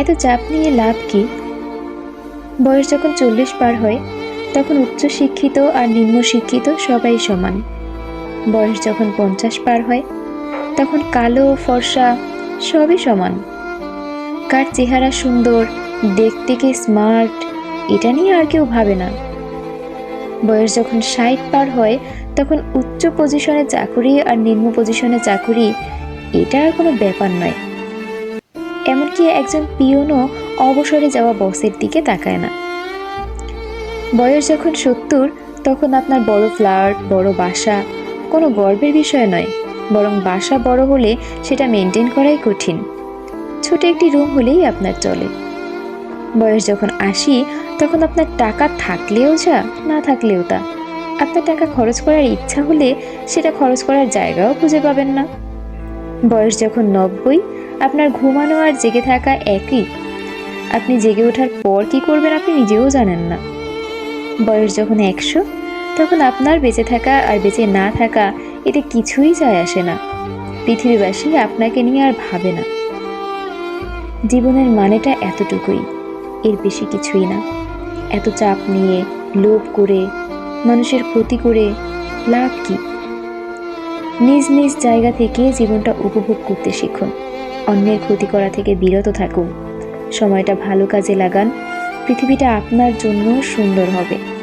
এত চাপ নিয়ে লাভ কি? বয়স যখন চল্লিশ পার হয়, তখন উচ্চ শিক্ষিত আর নিম্ন শিক্ষিত সবাই সমান। বয়স যখন পঞ্চাশ পার হয়, তখন কালো, ফর্সা সবই সমান। কার চেহারা সুন্দর, দেখতে কি স্মার্ট এটা নিয়ে আর কেউ ভাবে না। বয়স যখন ষাট পার হয়, তখন উচ্চ পজিশনে চাকুরি আর নিম্ন পজিশনে চাকুরি, এটা আর কোনো ব্যাপার নয়। এমনকি একজন পিয়নও অবসরে যাওয়া বসের দিকে তাকায় না। বয়স যখন সত্তর, তখন আপনার বড় ফ্ল্যাট, বড় বাসা কোনো গর্বের বিষয় নয়, বরং বাসা বড় হলে সেটা মেনটেন করাই কঠিন। ছোট একটি রুম হলেই আপনার চলে। বয়স যখন আশি, তখন আপনার টাকা থাকলেও যা, না থাকলেও তা। আপনার টাকা খরচ করার ইচ্ছা হলে সেটা খরচ করার জায়গাও খুঁজে পাবেন না। বয়স যখন নব্বই আপনার ঘুমানো আর জেগে থাকা একই। আপনি জেগে ওঠার পর কি করবেন আপনি নিজেও জানেন না। বয়স যখন একশো, তখন আপনার বেঁচে থাকা আর বেঁচে না থাকা এতে কিছুই যায় আসে না। পৃথিবীবাসী আপনাকে নিয়ে আর ভাবে না। জীবনের মানেটা এতটুকুই, এর বেশি কিছুই না। এত চাপ নিয়ে, লোভ করে, মানুষের ক্ষতি করে লাভ কি? নিজ নিজ জায়গা থেকে জীবনটা উপভোগ করতে শিখুন। অন্যের ক্ষতি করা থেকে বিরত থাকুন। সময়টা ভালো কাজে লাগান। পৃথিবীটা আপনার জন্য সুন্দর হবে।